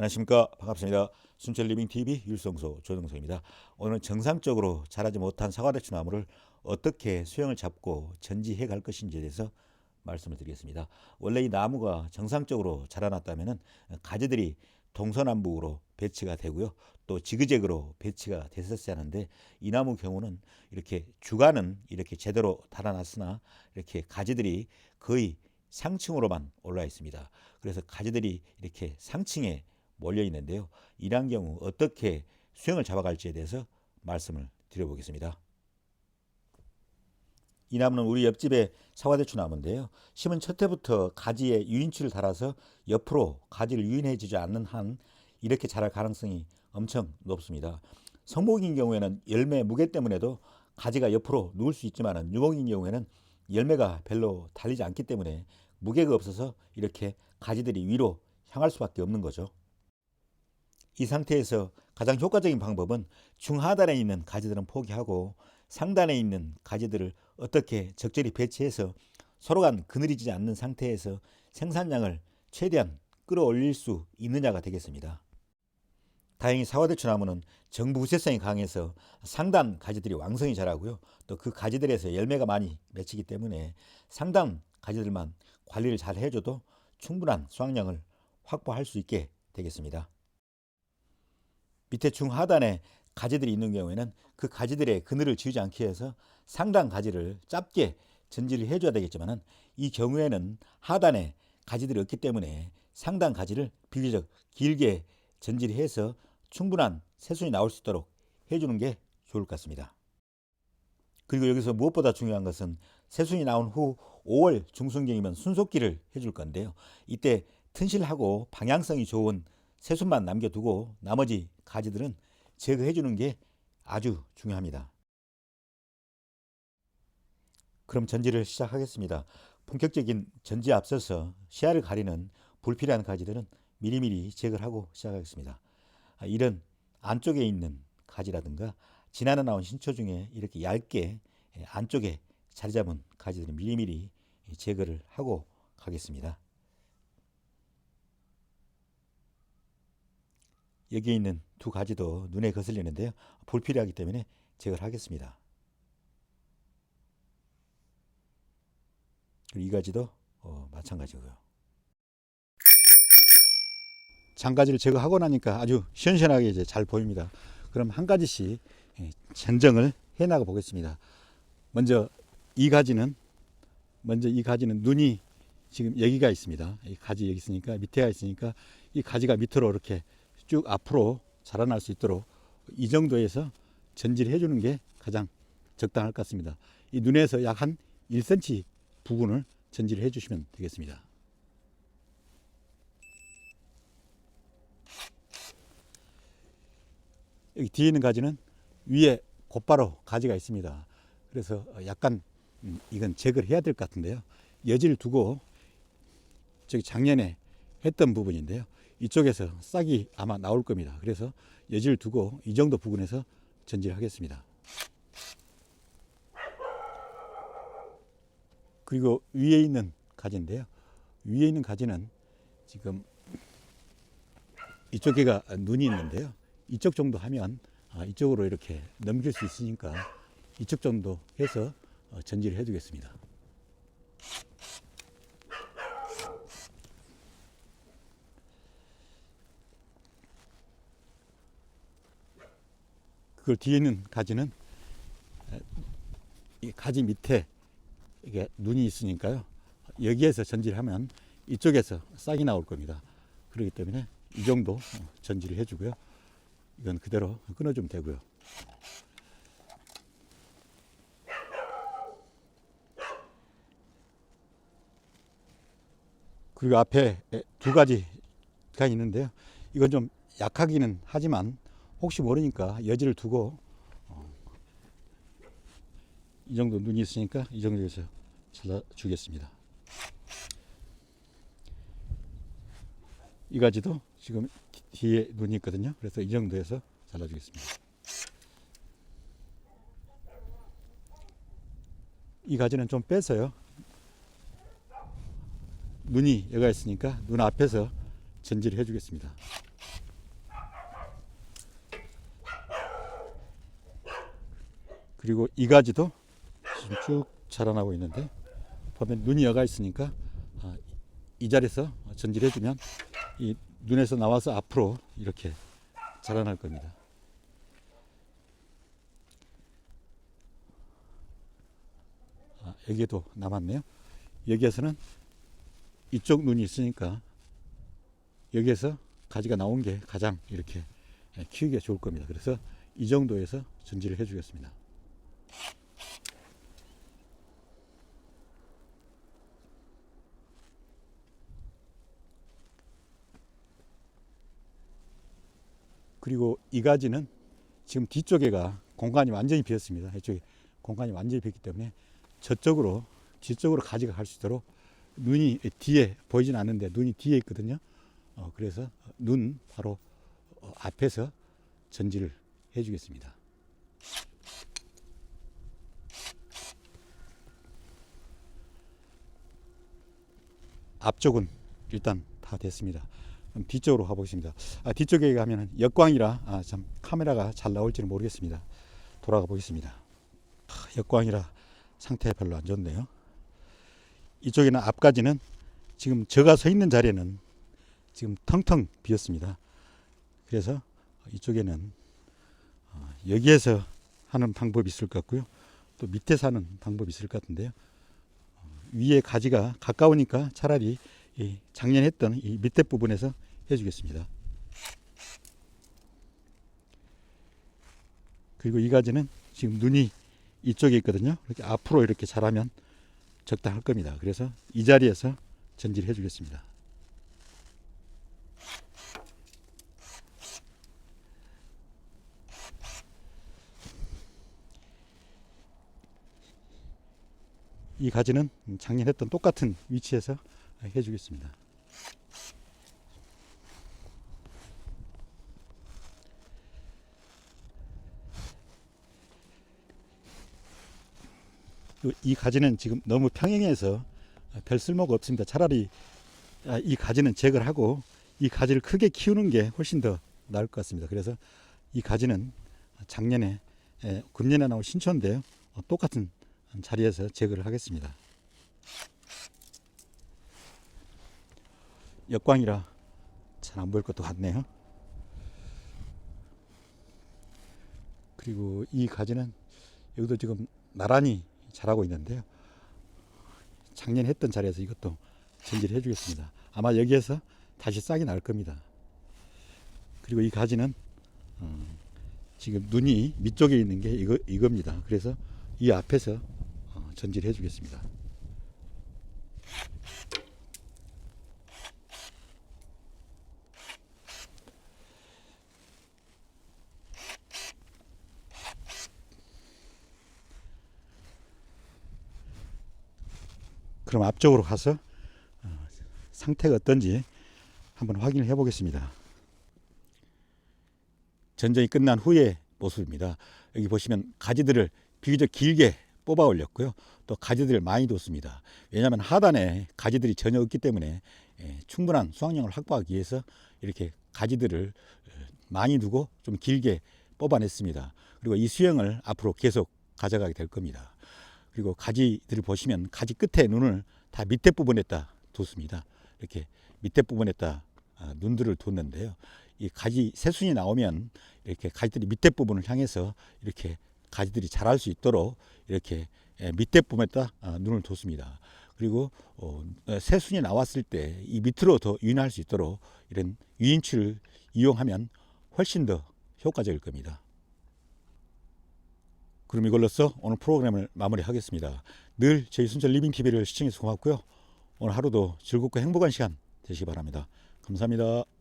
안녕하십니까 반갑습니다. 순천 리빙 TV 율성소 조정석입니다. 오늘은 정상적으로 자라지 못한 사과대추 나무를 어떻게 수영을 잡고 전지해 갈 것인지에 대해서 말씀을 드리겠습니다. 원래 이 나무가 정상적으로 자라났다면 가지들이 동서남북으로 배치가 되고요. 또 지그재그로 배치가 됐었어야 하는데 이 나무 경우는 이렇게 주간은 이렇게 제대로 달아났으나 이렇게 가지들이 거의 상층으로만 올라 있습니다. 그래서 가지들이 이렇게 상층에 몰려 있는데요. 이러한 경우 어떻게 수영을 잡아갈지에 대해서 말씀을 드려보겠습니다. 이 나무는 우리 옆집에 사과대추 나무인데요. 심은 첫 해부터 가지에 유인치를 달아서 옆으로 가지를 유인해주지 않는 한 이렇게 자랄 가능성이 엄청 높습니다. 성목인 경우에는 열매 무게 때문에도 가지가 옆으로 누울 수 있지만 유목인 경우에는 열매가 별로 달리지 않기 때문에 무게가 없어서 이렇게 가지들이 위로 향할 수밖에 없는 거죠. 이 상태에서 가장 효과적인 방법은 중하단에 있는 가지들은 포기하고 상단에 있는 가지들을 어떻게 적절히 배치해서 서로 간 그늘이지 않는 상태에서 생산량을 최대한 끌어올릴 수 있느냐가 되겠습니다. 다행히 사과대추 나무는 정부 우세성이 강해서 상단 가지들이 왕성히 자라고요. 또 그 가지들에서 열매가 많이 맺히기 때문에 상단 가지들만 관리를 잘 해줘도 충분한 수확량을 확보할 수 있게 되겠습니다. 밑에 중하단에 가지들이 있는 경우에는 그 가지들의 그늘을 지우지 않기 위해서 상단 가지를 짧게 전지를 해줘야 되겠지만은 이 경우에는 하단에 가지들이 없기 때문에 상단 가지를 비교적 길게 전지를 해서 충분한 새순이 나올 수 있도록 해주는 게 좋을 것 같습니다. 그리고 여기서 무엇보다 중요한 것은 새순이 나온 후 5월 중순경이면 순속기를 해줄 건데요. 이때 튼실하고 방향성이 좋은 새순만 남겨두고 나머지 가지들은 제거해 주는 게 아주 중요합니다. 그럼 전지를 시작하겠습니다. 본격적인 전지에 앞서서 시야를 가리는 불필요한 가지들은 미리미리 제거를 하고 시작하겠습니다. 아, 이런 안쪽에 있는 가지라든가 지난해 나온 신초 중에 이렇게 얇게 안쪽에 자리 잡은 가지들은 미리미리 제거를 하고 가겠습니다. 여기 있는 두 가지도 눈에 거슬리는데요. 불필요하기 때문에 제거를 하겠습니다. 그리고 이 가지도 어, 마찬가지고요. 장가지를 제거하고 나니까 아주 시원시원하게 이제 잘 보입니다. 그럼 한 가지씩 예, 전정을 해 나가 보겠습니다. 먼저 이 가지는 먼저 이 가지는 눈이 지금 여기가 있습니다. 이 가지 여기 있으니까 밑에가 있으니까 이 가지가 밑으로 이렇게 쭉 앞으로 자라날 수 있도록 이 정도에서 전지를 해주는 게 가장 적당할 것 같습니다. 이 눈에서 약 한 1cm 부분을 전지를 해주시면 되겠습니다. 여기 뒤에 있는 가지는 위에 곧바로 가지가 있습니다. 그래서 약간 음, 이건 제거를 해야 될 것 같은데요. 여지를 두고 저기 작년에 했던 부분인데요. 이쪽에서 싹이 아마 나올 겁니다. 그래서 여지를 두고 이 정도 부분에서 전지를 하겠습니다. 그리고 위에 있는 가지인데요. 위에 있는 가지는 지금 이쪽에가 눈이 있는데요. 이쪽 정도 하면 아, 이쪽으로 이렇게 넘길 수 있으니까 이쪽 정도 해서 어, 전지를 해두겠습니다. 그 뒤에 있는 가지는 이 가지 밑에 이게 눈이 있으니까요. 여기에서 전지를 하면 이쪽에서 싹이 나올 겁니다. 그렇기 때문에 이 정도 어, 전지를 해주고요. 이건 그대로 끊어주면 되고요. 그리고 앞에 두 가지가 있는데요. 이건 좀 약하기는 하지만 혹시 모르니까 여지를 두고 어, 이 정도 눈이 있으니까 이 정도에서 잘라 주겠습니다. 이 가지도 지금 뒤에 눈이 있거든요. 그래서 이 정도에서 잘라 주겠습니다. 이 가지는 좀 빼서요. 눈이 여가 있으니까 눈 앞에서 전지를 해주겠습니다. 그리고 이 가지도 지금 쭉 자라나고 있는데 보면 눈이 여가 있으니까 아, 이 자리에서 전질해주면 이 눈에서 나와서 앞으로 이렇게 자라날 겁니다. 아, 여기에도 남았네요. 여기에서는 이쪽 눈이 있으니까 여기에서 가지가 나온 게 가장 이렇게 키우기가 좋을 겁니다. 그래서 이 정도에서 전지를 해주겠습니다. 그리고 이 가지는 지금 뒤쪽에가 공간이 완전히 비었습니다. 이쪽에 공간이 완전히 비었기 때문에 저쪽으로 뒤쪽으로 가지가 갈 수 있도록 눈이 뒤에 보이진 않는데 눈이 뒤에 있거든요. 어, 그래서 눈 바로 어, 앞에서 전지를 해주겠습니다. 앞쪽은 일단 다 됐습니다. 뒤쪽으로 가보겠습니다. 아, 뒤쪽에 가면은 역광이라 아, 참 카메라가 잘 나올지는 모르겠습니다. 돌아가 보겠습니다. 아, 역광이라 상태 별로 안 좋네요. 이쪽에는 앞까지는 지금 제가 서 있는 자리에는 지금 텅텅 비었습니다. 그래서 이쪽에는 어, 여기에서 하는 방법이 있을 것 같고요. 또 밑에서 하는 방법이 있을 것 같은데요. 어, 위에 가지가 가까우니까 차라리 이 작년 했던 이 밑에 부분에서 해주겠습니다. 그리고 이 가지는 지금 눈이 이쪽에 있거든요. 이렇게 앞으로 이렇게 자라면 적당할 겁니다. 그래서 이 자리에서 전지를 해주겠습니다. 이 가지는 작년 했던 똑같은 위치에서 해주겠습니다. 이 가지는 지금 너무 평행해서 별 쓸모가 없습니다. 차라리 아, 이 가지는 제거를 하고 이 가지를 크게 키우는 게 훨씬 더 나을 것 같습니다. 그래서 이 가지는 작년에 에, 금년에 나온 신초인데요. 어, 똑같은 자리에서 제거를 하겠습니다. 역광이라 잘 안 보일 것도 같네요. 그리고 이 가지는 여기도 지금 나란히 자라고 있는데요. 작년 했던 자리에서 이것도 전지를 해주겠습니다. 아마 여기에서 다시 싹이 날 겁니다. 그리고 이 가지는 음, 지금 눈이 밑쪽에 있는 게 이거 이겁니다. 그래서 이 앞에서 어, 전지를 해주겠습니다. 그럼 앞쪽으로 가서 어, 상태가 어떤지 한번 확인을 해 보겠습니다. 전쟁이 끝난 후의 모습입니다. 여기 보시면 가지들을 비교적 길게 뽑아 올렸고요. 또 가지들을 많이 뒀습니다. 왜냐하면 하단에 가지들이 전혀 없기 때문에 예, 충분한 수확량을 확보하기 위해서 이렇게 가지들을 어, 많이 두고 좀 길게 뽑아냈습니다. 그리고 이 수영을 앞으로 계속 가져가게 될 겁니다. 그리고 가지들을 보시면 가지 끝에 눈을 다 밑에 부분에다 뒀습니다. 이렇게 밑에 부분에다 아, 눈들을 뒀는데요. 이 가지 새순이 나오면 이렇게 가지들이 밑에 부분을 향해서 이렇게 가지들이 자랄 수 있도록 이렇게 예, 밑에 부분에다 아, 눈을 뒀습니다. 그리고 어, 새순이 나왔을 때 이 밑으로 더 유인할 수 있도록 이런 유인치를 이용하면 훨씬 더 효과적일 겁니다. 그럼 이걸로써 오늘 프로그램을 마무리하겠습니다. 늘 저희 순철 리빙TV를 시청해서 고맙고요. 오늘 하루도 즐겁고 행복한 시간 되시기 바랍니다. 감사합니다.